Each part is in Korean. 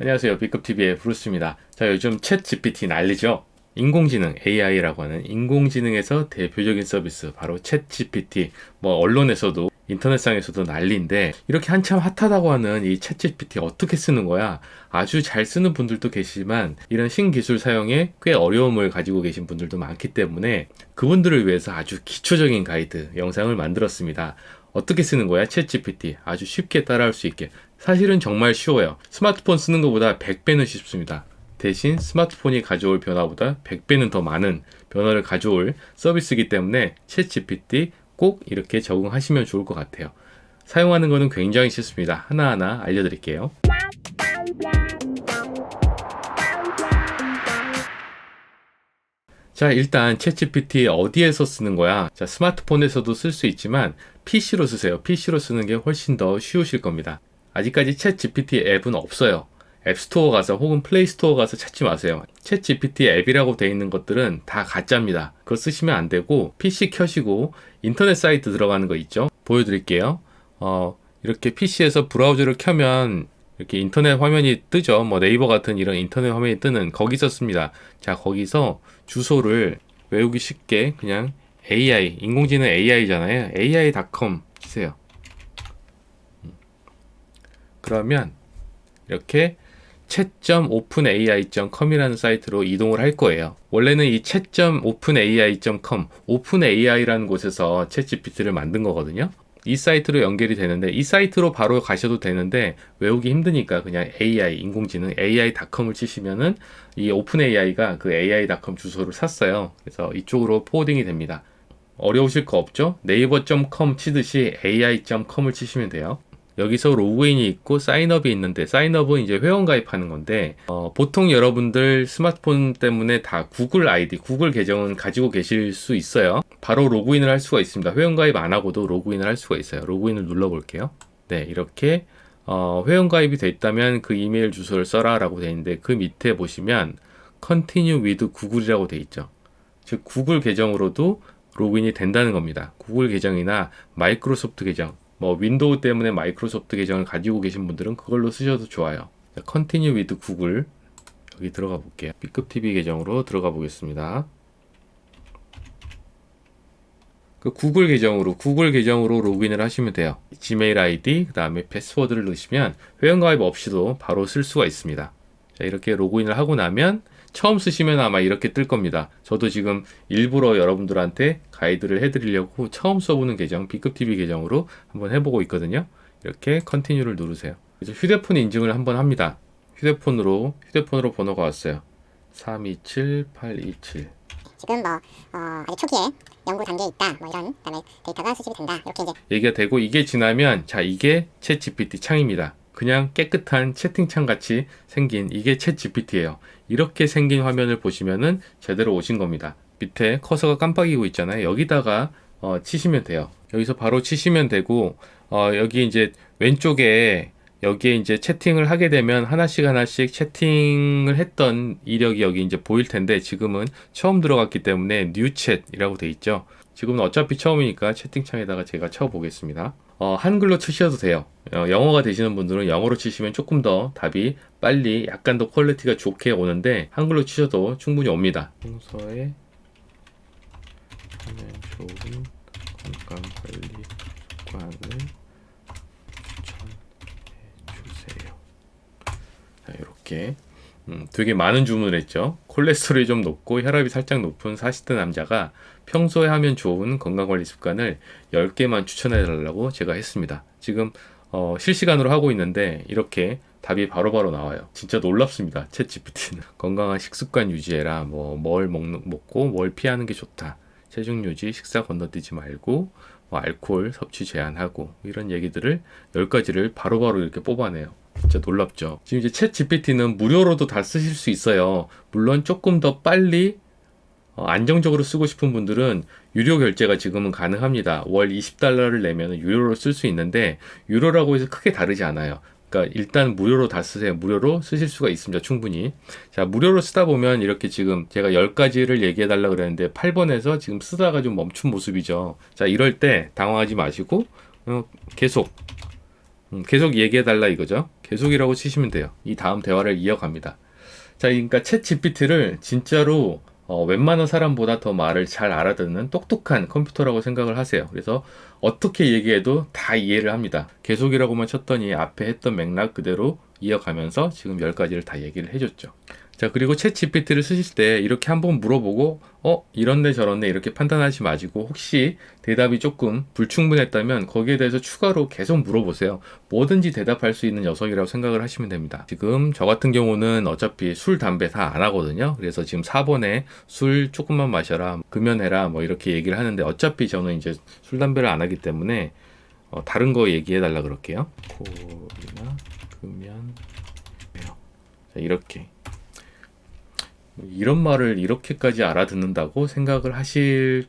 안녕하세요. B급TV의 브루스입니다. 자, 요즘 챗 GPT 난리죠? 인공지능, AI라고 하는 인공지능에서 대표적인 서비스, 바로 챗 GPT. 뭐, 언론에서도, 인터넷상에서도 난리인데, 이렇게 한참 핫하다고 하는 이 챗 GPT 어떻게 쓰는 거야? 아주 잘 쓰는 분들도 계시지만, 이런 신기술 사용에 꽤 어려움을 가지고 계신 분들도 많기 때문에, 그분들을 위해서 아주 기초적인 가이드 영상을 만들었습니다. 어떻게 쓰는 거야? 챗 GPT. 아주 쉽게 따라할 수 있게. 사실은 정말 쉬워요. 스마트폰 쓰는 것보다 100배는 쉽습니다. 대신 스마트폰이 가져올 변화보다 100배는 더 많은 변화를 가져올 서비스이기 때문에 챗 GPT 꼭 이렇게 적응하시면 좋을 것 같아요. 사용하는 것은 굉장히 쉽습니다. 하나하나 알려드릴게요. 자, 일단 챗GPT 어디에서 쓰는 거야? 자, 스마트폰에서도 쓸 수 있지만 PC로 쓰세요. PC로 쓰는 게 훨씬 더 쉬우실 겁니다. 아직까지 챗GPT 앱은 없어요. 앱스토어 가서 혹은 플레이스토어 가서 찾지 마세요. 챗GPT 앱이라고 되어 있는 것들은 다 가짜입니다. 그거 쓰시면 안 되고 PC 켜시고 인터넷 사이트 들어가는 거 있죠? 보여드릴게요. 어, 이렇게 PC에서 브라우저를 켜면 이렇게 인터넷 화면이 뜨죠. 뭐 네이버 같은 이런 인터넷 화면이 뜨는 거기서 씁니다. 자, 거기서 주소를 외우기 쉽게 그냥 AI, 인공지능 AI잖아요. AI.com 치세요. 음. 그러면 이렇게 chat.openai.com이라는 사이트로 이동을 할 거예요. 원래는 이 chat.openai.com, openAI라는 곳에서 챗GPT를 만든 거거든요. 이 사이트로 연결이 되는데 이 사이트로 바로 가셔도 되는데 외우기 힘드니까 그냥 AI 인공지능 AI.com을 치시면은 이 오픈AI가 그 AI.com 주소를 샀어요. 그래서 이쪽으로 포워딩이 됩니다. 어려우실 거 없죠? 네이버.com 치듯이 AI.com을 치시면 돼요. 여기서 로그인이 있고 사인업이 있는데 사인업은 이제 회원 가입하는 건데 어, 보통 여러분들 스마트폰 때문에 다 구글 아이디, 구글 계정은 가지고 계실 수 있어요. 바로 로그인을 할 수가 있습니다. 회원 가입 안 하고도 로그인을 할 수가 있어요. 로그인을 눌러 볼게요. 네, 이렇게 어, 회원 가입이 돼 있다면 그 이메일 주소를 써라라고 되어 있는데 그 밑에 보시면 Continue with Google이라고 되어 있죠. 즉 구글 계정으로도 로그인이 된다는 겁니다. 구글 계정이나 마이크로소프트 계정 뭐 윈도우 때문에 마이크로소프트 계정을 가지고 계신 분들은 그걸로 쓰셔도 좋아요. 자, Continue with Google 여기 들어가 볼게요. B급 TV 계정으로 들어가 보겠습니다. 그 구글 계정으로 구글 계정으로 로그인을 하시면 돼요. 지메일 아이디 그다음에 패스워드를 넣으시면 회원 가입 없이도 바로 쓸 수가 있습니다. 자, 이렇게 로그인을 하고 나면 처음 쓰시면 아마 이렇게 뜰 겁니다. 저도 지금 일부러 여러분들한테 가이드를 해드리려고 처음 써보는 계정, B급 TV 계정으로 한번 해보고 있거든요. 이렇게 컨티뉴를 누르세요. 그래서 휴대폰 인증을 한번 합니다. 휴대폰으로, 휴대폰으로 번호가 왔어요. 327827. 지금 뭐 어, 아직 초기에 연구 단계에 있다 뭐 이런 그다음에 데이터가 수집이 된다 이렇게 이제 얘기가 되고 이게 지나면 자 이게 챗 GPT 창입니다. 그냥 깨끗한 채팅창 같이 생긴 이게 챗 GPT예요. 이렇게 생긴 화면을 보시면은 제대로 오신 겁니다. 밑에 커서가 깜빡이고 있잖아요. 여기다가 어, 치시면 돼요. 여기서 바로 치시면 되고 어, 여기 이제 왼쪽에 여기에 이제 채팅을 하게 되면 하나씩 하나씩 채팅을 했던 이력이 여기 이제 보일 텐데 지금은 처음 들어갔기 때문에 뉴챗이라고 돼 있죠. 지금은 어차피 처음이니까 채팅창에다가 제가 쳐보겠습니다. 어, 한글로 치셔도 돼요. 어, 영어가 되시는 분들은 영어로 치시면 조금 더 답이 빨리 약간 더 퀄리티가 좋게 오는데 한글로 치셔도 충분히 옵니다. 평소에 하면 좋은 건강 관리 습관을 추천해 주세요. 자, 이렇게 음, 되게 많은 주문을 했죠. 콜레스테롤이 좀 높고 혈압이 살짝 높은 40대 남자가 평소에 하면 좋은 건강관리 습관을 10개만 추천해 달라고 제가 했습니다. 지금 어, 실시간으로 하고 있는데 이렇게 답이 바로바로 바로 나와요. 진짜 놀랍습니다. 챗 GPT는 건강한 식습관 유지해라. 뭐 뭘 먹고 뭘 피하는 게 좋다. 체중 유지, 식사 건너뛰지 말고 뭐 알코올 섭취 제한하고 이런 얘기들을 10가지를 바로바로 바로 이렇게 뽑아내요. 진짜 놀랍죠. 지금 이제 챗 GPT는 무료로도 다 쓰실 수 있어요. 물론 조금 더 빨리 어, 안정적으로 쓰고 싶은 분들은 유료 결제가 지금은 가능합니다. 월 20달러를 내면 유료로 쓸 수 있는데 유료라고 해서 크게 다르지 않아요. 그러니까 일단 무료로 다 쓰세요. 무료로 쓰실 수가 있습니다. 충분히. 자, 무료로 쓰다 보면 이렇게 지금 제가 10가지를 얘기해 달라 그랬는데 8번에서 지금 쓰다가 좀 멈춘 모습이죠. 자, 이럴 때 당황하지 마시고 어, 계속 음, 계속 얘기해달라 이거죠. 계속이라고 치시면 돼요. 이 다음 대화를 이어갑니다. 자, 그러니까 챗 GPT를 진짜로 어, 웬만한 사람보다 더 말을 잘 알아듣는 똑똑한 컴퓨터라고 생각을 하세요. 그래서 어떻게 얘기해도 다 이해를 합니다. 계속이라고만 쳤더니 앞에 했던 맥락 그대로 이어가면서 지금 10가지를 다 얘기를 해줬죠. 자, 그리고 챗 GPT를 쓰실 때 이렇게 한번 물어보고, 어, 이런데 저런데 이렇게 판단하지 마시고, 혹시 대답이 조금 불충분했다면 거기에 대해서 추가로 계속 물어보세요. 뭐든지 대답할 수 있는 녀석이라고 생각을 하시면 됩니다. 지금 저 같은 경우는 어차피 술, 담배 다 안 하거든요. 그래서 지금 4번에 술 조금만 마셔라, 금연해라, 뭐 이렇게 얘기를 하는데 어차피 저는 이제 술, 담배를 안 하기 때문에 어, 다른 거 얘기해 달라 그럴게요. 콜이나 금연, 자, 이렇게. 이런 말을 이렇게까지 알아듣는다고 생각을 하실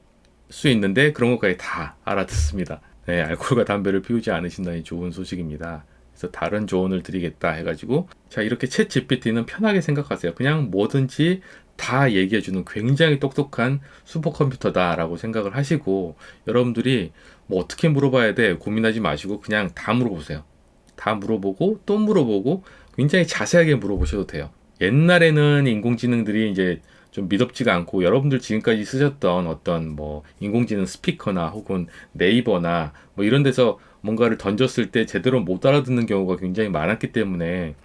수 있는데 그런 것까지 다 알아듣습니다. 네, 알코올과 담배를 피우지 않으신다니 좋은 소식입니다. 그래서 다른 조언을 드리겠다 해가지고 자 이렇게 챗 GPT는 편하게 생각하세요. 그냥 뭐든지 다 얘기해주는 굉장히 똑똑한 슈퍼컴퓨터다라고 생각을 하시고 여러분들이 뭐 어떻게 물어봐야 돼 고민하지 마시고 그냥 다 물어보세요. 다 물어보고 또 물어보고 굉장히 자세하게 물어보셔도 돼요. 옛날에는 인공지능들이 이제 좀 믿업지가 않고 여러분들 지금까지 쓰셨던 어떤 뭐 인공지능 스피커나 혹은 네이버나 뭐 이런 데서 뭔가를 던졌을 때 제대로 못 알아듣는 경우가 굉장히 많았기 때문에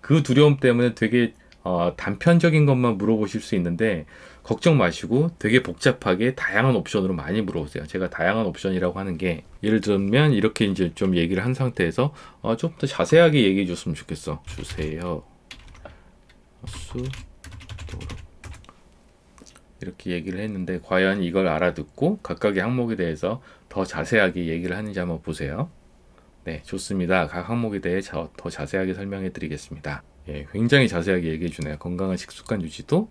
그 두려움 때문에 되게 어, 단편적인 것만 물어보실 수 있는데 걱정 마시고 되게 복잡하게 다양한 옵션으로 많이 물어보세요. 제가 다양한 옵션이라고 하는 게 예를 들면 이렇게 이제 좀 얘기를 한 상태에서 어, 좀 더 자세하게 얘기해 줬으면 좋겠어. 주세요. 수도록 이렇게 얘기를 했는데 과연 이걸 알아듣고 각각의 항목에 대해서 더 자세하게 얘기를 하는지 한번 보세요. 네, 좋습니다. 각 항목에 대해 자- 더 자세하게 설명해 드리겠습니다. 예, 굉장히 자세하게 얘기해 주네요. 건강한 식습관 유지도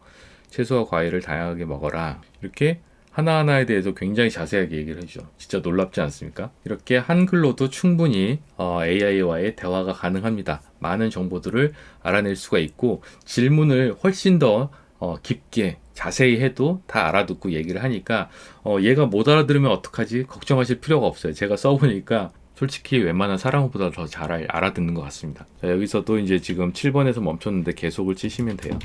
채소와 과일을 다양하게 먹어라. 이렇게 하나하나에 대해서 굉장히 자세하게 얘기를 해주죠. 진짜 놀랍지 않습니까? 이렇게 한글로도 충분히 AI와의 대화가 가능합니다. 많은 정보들을 알아낼 수가 있고 질문을 훨씬 더 어, 깊게 자세히 해도 다 알아듣고 얘기를 하니까 어, 얘가 못 알아들으면 어떡하지 걱정하실 필요가 없어요. 제가 써보니까 솔직히 웬만한 사람보다 더 잘 알아듣는 것 같습니다. 자, 여기서도 이제 지금 7번에서 멈췄는데 계속을 치시면 돼요.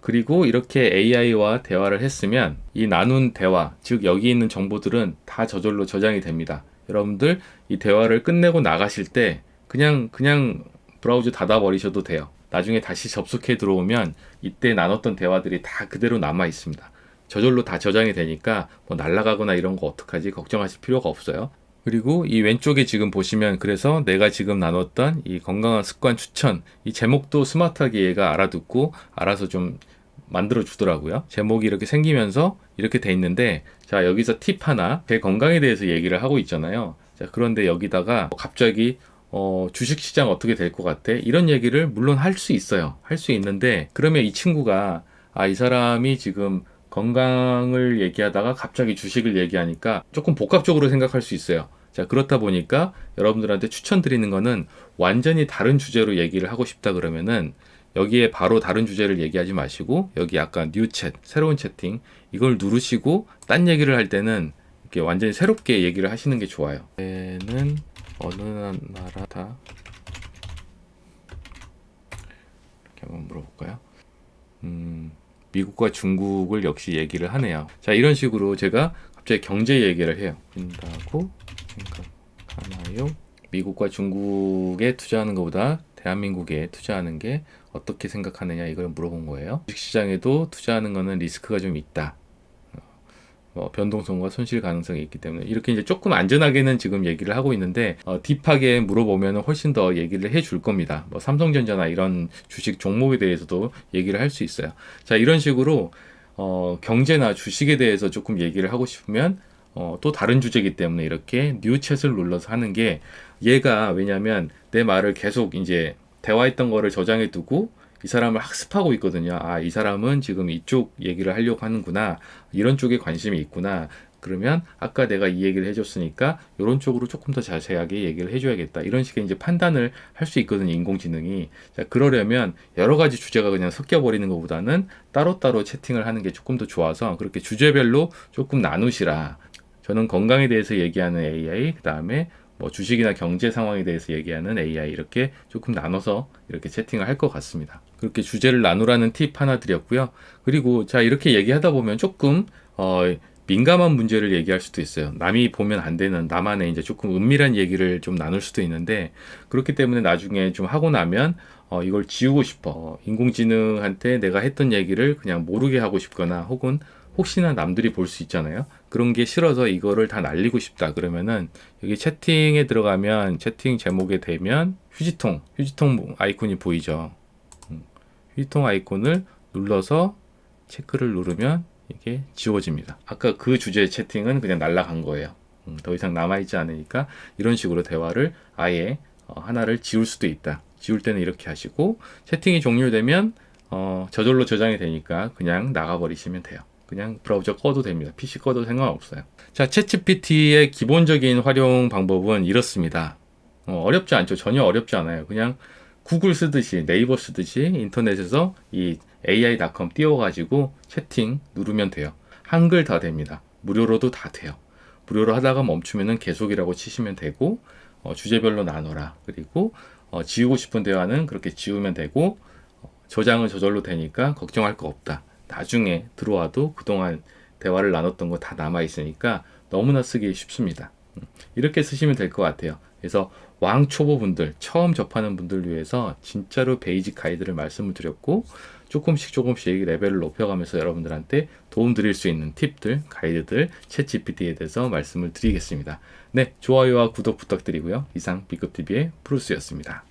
그리고 이렇게 AI와 대화를 했으면 이 나눈 대화, 즉 여기 있는 정보들은 다 저절로 저장이 됩니다. 여러분들 이 대화를 끝내고 나가실 때 그냥 그냥 브라우저 닫아 버리셔도 돼요. 나중에 다시 접속해 들어오면 이때 나눴던 대화들이 다 그대로 남아 있습니다. 저절로 다 저장이 되니까 뭐 날아가거나 이런 거 어떡하지 걱정하실 필요가 없어요. 그리고 이 왼쪽에 지금 보시면 그래서 내가 지금 나눴던 이 건강한 습관 추천 이 제목도 스마트하게 얘가 알아듣고 알아서 좀 만들어 주더라고요. 제목이 이렇게 생기면서 이렇게 돼 있는데 자 여기서 팁 하나 제 건강에 대해서 얘기를 하고 있잖아요. 자 그런데 여기다가 갑자기 어, 주식시장 어떻게 될 것 같아? 이런 얘기를 물론 할 수 있어요. 할 수 있는데 그러면 이 친구가 아 이 사람이 지금 건강을 얘기하다가 갑자기 주식을 얘기하니까 조금 복합적으로 생각할 수 있어요. 자, 그렇다 보니까 여러분들한테 추천드리는 거는 완전히 다른 주제로 얘기를 하고 싶다 그러면은 여기에 바로 다른 주제를 얘기하지 마시고 여기 약간 뉴 챗, 새로운 채팅 이걸 누르시고 딴 얘기를 할 때는 이렇게 완전히 새롭게 얘기를 하시는 게 좋아요. 얘는 어느 나라다? 이렇게 한번 물어볼까요? 음, 미국과 중국을 역시 얘기를 하네요. 자, 이런 식으로 제가 갑자기 경제 얘기를 해요. 된다고 생각하나요? 미국과 중국에 투자하는 것보다 대한민국에 투자하는 게 어떻게 생각하느냐 이걸 물어본 거예요. 주식시장에도 투자하는 거는 리스크가 좀 있다. 어, 뭐 변동성과 손실 가능성이 있기 때문에 이렇게 이제 조금 안전하게는 지금 얘기를 하고 있는데 어, 딥하게 물어보면 훨씬 더 얘기를 해 줄 겁니다. 뭐 삼성전자나 이런 주식 종목에 대해서도 얘기를 할 수 있어요. 자 이런 식으로 어, 경제나 주식에 대해서 조금 얘기를 하고 싶으면 어, 또 다른 주제이기 때문에 이렇게 뉴 챗을 눌러서 하는 게 얘가 왜냐면 내 말을 계속 이제 대화했던 거를 저장해 두고 이 사람을 학습하고 있거든요. 아, 이 사람은 지금 이쪽 얘기를 하려고 하는구나. 이런 쪽에 관심이 있구나. 그러면 아까 내가 이 얘기를 해줬으니까 이런 쪽으로 조금 더 자세하게 얘기를 해줘야겠다. 이런 식의 이제 판단을 할 수 있거든요. 인공지능이. 자, 그러려면 여러 가지 주제가 그냥 섞여 버리는 것보다는 따로따로 채팅을 하는 게 조금 더 좋아서 그렇게 주제별로 조금 나누시라. 저는 건강에 대해서 얘기하는 AI, 그 다음에 뭐 주식이나 경제 상황에 대해서 얘기하는 AI 이렇게 조금 나눠서 이렇게 채팅을 할 것 같습니다. 그렇게 주제를 나누라는 팁 하나 드렸고요. 그리고 자 이렇게 얘기하다 보면 조금 어, 민감한 문제를 얘기할 수도 있어요. 남이 보면 안 되는 나만의 이제 조금 은밀한 얘기를 좀 나눌 수도 있는데 그렇기 때문에 나중에 좀 하고 나면 어, 이걸 지우고 싶어. 어, 인공지능한테 내가 했던 얘기를 그냥 모르게 하고 싶거나 혹은 혹시나 남들이 볼 수 있잖아요. 그런 게 싫어서 이거를 다 날리고 싶다. 그러면은 여기 채팅에 들어가면 채팅 제목에 되면 휴지통, 휴지통 아이콘이 보이죠. 음, 휴지통 아이콘을 눌러서 체크를 누르면 이게 지워집니다. 아까 그 주제의 채팅은 그냥 날라간 거예요. 음, 더 이상 남아있지 않으니까 이런 식으로 대화를 아예 어, 하나를 지울 수도 있다. 지울 때는 이렇게 하시고 채팅이 종료되면 어, 저절로 저장이 되니까 그냥 나가버리시면 돼요. 그냥 브라우저 꺼도 됩니다. PC 꺼도 상관없어요. 자, 챗GPT의 기본적인 활용 방법은 이렇습니다. 어, 어렵지 않죠. 전혀 어렵지 않아요. 그냥 구글 쓰듯이 네이버 쓰듯이 인터넷에서 이 ai.com 띄워가지고 채팅 누르면 돼요. 한글 다 됩니다. 무료로도 다 돼요. 무료로 하다가 멈추면은 계속이라고 치시면 되고 어, 주제별로 나눠라. 그리고 어, 지우고 싶은 대화는 그렇게 지우면 되고 어, 저장은 저절로 되니까 걱정할 거 없다. 나중에 들어와도 그동안 대화를 나눴던 거 다 남아 있으니까 너무나 쓰기 쉽습니다. 음, 이렇게 쓰시면 될 것 같아요. 그래서 왕 초보분들, 처음 접하는 분들 위해서 진짜로 베이직 가이드를 말씀을 드렸고 조금씩 조금씩 레벨을 높여가면서 여러분들한테 도움 드릴 수 있는 팁들, 가이드들, 챗 GPT에 대해서 말씀을 드리겠습니다. 네, 좋아요와 구독 부탁드리고요. 이상 B급TV의 프루스였습니다.